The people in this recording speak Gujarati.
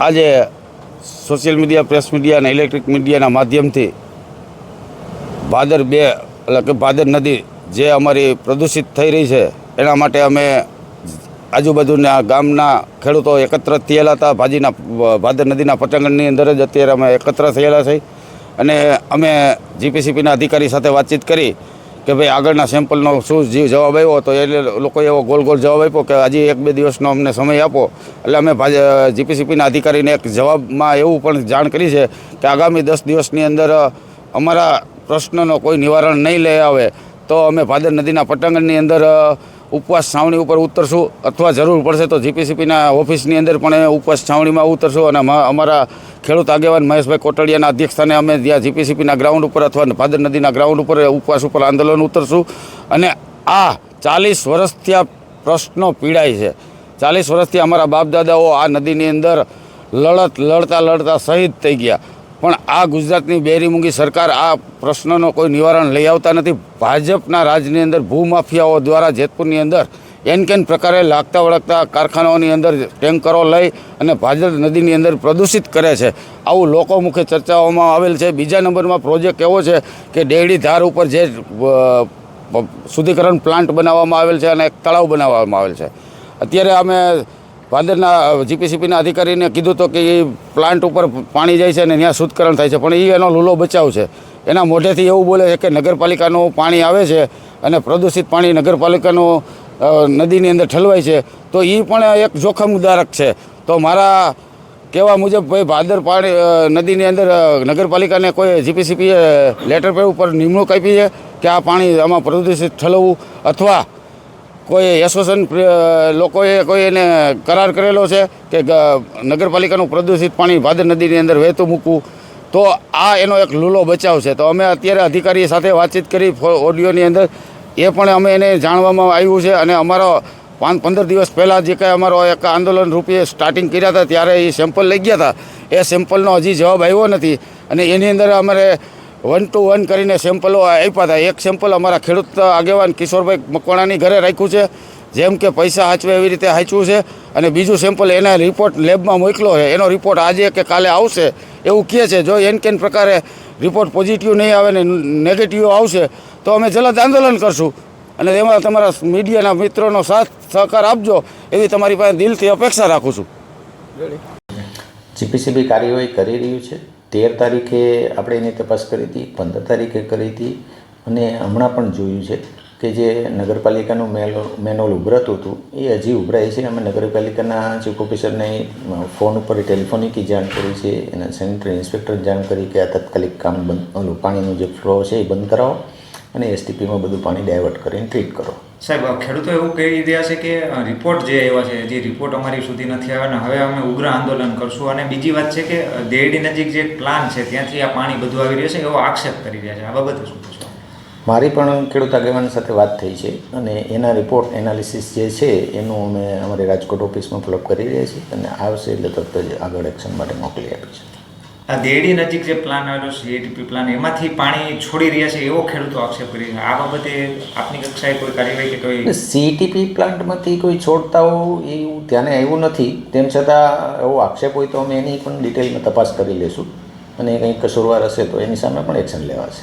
આજે સોશિયલ મીડિયા, પ્રેસ મીડિયા અને ઇલેક્ટ્રિક મીડિયાના માધ્યમથી ભાદર બે, એટલે કે ભાદર નદી જે અમારી પ્રદૂષિત થઈ રહી છે, એના માટે અમે આજુબાજુના ગામના ખેડૂતો એકત્ર થયેલા હતા. ભાજીના, ભાદર નદીના પટાંગણની અંદર જ અત્યારે અમે એકત્ર થયેલા છે અને અમે જીપીસીપીના અધિકારી સાથે વાતચીત કરી કે ભાઈ આગળના સેમ્પલનો શું જે જવાબ આવ્યો તો એ લોકોએ એવો ગોલ ગોલ જવાબ આપ્યો કે હજી એક બે દિવસનો અમને સમય આપો. એટલે અમે જીપીસીપીના અધિકારીને એક જવાબમાં એવું પણ જાણ કરી છે કે આગામી દસ દિવસની અંદર અમારા પ્રશ્નનો કોઈ નિવારણ નહીં લઈ આવે તો અમે ભાદર નદીના પટાંગણની અંદર ઉપવાસ છાવણી ઉપર ઉતરશું અથવા જરૂર પડશે તો જીપીસીપીના ઓફિસની અંદર પણ ઉપવાસ છાવણીમાં ઉતરશું અને અમારા ખેડૂત આગેવાન મહેશભાઈ કોટડિયાના અધ્યક્ષસ્થાને અમે જ્યાં જીપીસીપીના ગ્રાઉન્ડ ઉપર અથવા ભાદર નદીના ગ્રાઉન્ડ ઉપર ઉપવાસ ઉપર આંદોલન ઉતરશું. અને આ ચાલીસ વર્ષથી આ પ્રશ્નો પીડાય છે. ચાલીસ વર્ષથી અમારા બાપ દાદાઓ આ નદીની અંદર લડત, લડતા લડતા શહીદ થઈ ગયા. પણ આ ગુજરાતની બેરીમૂંગી સરકાર આ પ્રશ્નનો કોઈ નિવારણ લઈ આવતા નથી. ભાજપના રાજની અંદર ભૂમાફિયાઓ દ્વારા જેતપુરની અંદર એન કેન પ્રકારે લાગતા વળગતા કારખાનાઓની અંદર ટેન્કરો લઈ અને ભાજપ નદીની અંદર પ્રદૂષિત કરે છે. આવું લોકો મુખે ચર્ચાઓમાં આવેલ છે. બીજા નંબરમાં પ્રોજેક્ટ એવો છે કે ડેડી ધાર ઉપર જે શુદ્ધિકરણ પ્લાન્ટ બનાવવામાં આવેલ છે અને એક તળાવ બનાવવામાં આવેલ છે. અત્યારે અમે ભાદરના જીપીસીપીના અધિકારીને કીધું તો કે એ પ્લાન્ટ ઉપર પાણી જાય છે અને ત્યાં શુદ્ધકરણ થાય છે. પણ એ એનો લૂલો બચાવ છે. એના મોઢેથી એવું બોલે છે કે નગરપાલિકાનું પાણી આવે છે અને પ્રદૂષિત પાણી નગરપાલિકાનું નદીની અંદર ઠલવાય છે, તો એ પણ એક જોખમદારક છે. તો મારા કહેવા મુજબ ભાઈ, ભાદર પાણી નદીની અંદર નગરપાલિકાને કોઈ જીપીસીપીએ લેટર પેડ ઉપર નિમણૂક આપી છે કે આ પાણી આમાં પ્રદૂષિત ઠલવવું અથવા કોઈ એસોસિએશન લોકોએ કોઈ એને કરાર કરેલો છે કે નગરપાલિકાનું પ્રદૂષિત પાણી ભાદર નદીની અંદર વહેતું મૂકવું, તો આ એનો એક લૂલો બચાવ છે. તો અમે અત્યારે અધિકારી સાથે વાતચીત કરી ઓડિયોની અંદર એ પણ અમે એને જાણવામાં આવ્યું છે અને અમારો પાંચ, પંદર દિવસ પહેલાં જે કાંઈ અમારો એક આંદોલન રૂપે સ્ટાર્ટિંગ કર્યા હતા, ત્યારે એ સેમ્પલ લઈ ગયા હતા. એ સેમ્પલનો હજી જવાબ આવ્યો નથી અને એની અંદર અમારે વન ટુ વન કરીને સેમ્પલો આપ્યા હતા. એક સેમ્પલ અમારા ખેડૂત આગેવાન કિશોરભાઈ મકવાણાની ઘરે રાખ્યું છે. જેમ કે પૈસા હાચવે એવી રીતે હાચવું છે. અને બીજું સેમ્પલ એના રિપોર્ટ લેબમાં મોકલો છે. એનો રિપોર્ટ આજે કે કાલે આવશે એવું કહે છે. જો એન કેન પ્રકારે રિપોર્ટ પોઝિટિવ નહીં આવે ને નેગેટિવ આવશે, તો અમે જલદ આંદોલન કરશું. અને એમાં તમારા મીડિયાના મિત્રોનો સાથ સહકાર આપજો. એવી તમારી પાસે દિલથી અપેક્ષા રાખું છું. જીપીસીબી કાર્યવાહી કરી રહ્યું છે. તેર તારીખે આપણે એની તપાસ કરી હતી, પંદર તારીખે કરી હતી. અને હમણાં પણ જોયું છે કે જે નગરપાલિકાનું મેલ મેનોલ ઉભરાતું હતું, એ હજી ઉભરાય છે. અમે નગરપાલિકાના ચીફ ઓફિસરને ફોન ઉપર ટેલિફોનિક જાણ કરી છે. એના સેનિટરી ઇન્સ્પેક્ટર જાણ કરી કે આ તાત્કાલિક કામ બંધ પાણીનું જે ફ્લો છે એ બંધ કરાવો. અને એસટીપીમાં બધું પાણી ડાયવર્ટ કરીને ટ્રીટ કરો. સાહેબ ખેડૂતો એવું કહી રહ્યા છે કે રિપોર્ટ જે આવ્યા છે જે રિપોર્ટ અમારી સુધી નથી આવ્યા અને હવે અમે ઉગ્ર આંદોલન કરશું. અને બીજી વાત છે કે દેરડી નજીક જે પ્લાન છે ત્યાંથી આ પાણી બધું આવી રહ્યું છે એવો આક્ષેપ કરી રહ્યા છે. આ બાબતે શું કહેશો? મારી પણ ખેડૂત આગેવાન સાથે વાત થઈ છે અને એના રિપોર્ટ એનાલિસિસ જે છે એનું અમે અમારી રાજકોટ ઓફિસમાં ફોલોઅપ કરી રહ્યા છીએ અને આવશે એટલે તરત જ આગળ એક્શન માટે મોકલી આપીશું. આ દેડી નજીક જે પ્લાન આવેલો છે એટીપી પ્લાન એમાંથી પાણી છોડી રહ્યા છે, એવો ખેડૂતો આક્ષેપ કરી આ બાબતે આપની કક્ષાએ કોઈ કાર્યવાહી કે કોઈ સીટીપી પ્લાન્ટમાંથી કોઈ છોડતાઓ એવું ધ્યાને આવ્યું નથી. તેમ છતાં એવો આક્ષેપ હોય તો અમે એની પણ ડિટેલમાં તપાસ કરી લઈશું. અને કંઈ કસૂરવાર હશે તો એની સામે પણ એક્શન લેવાશે.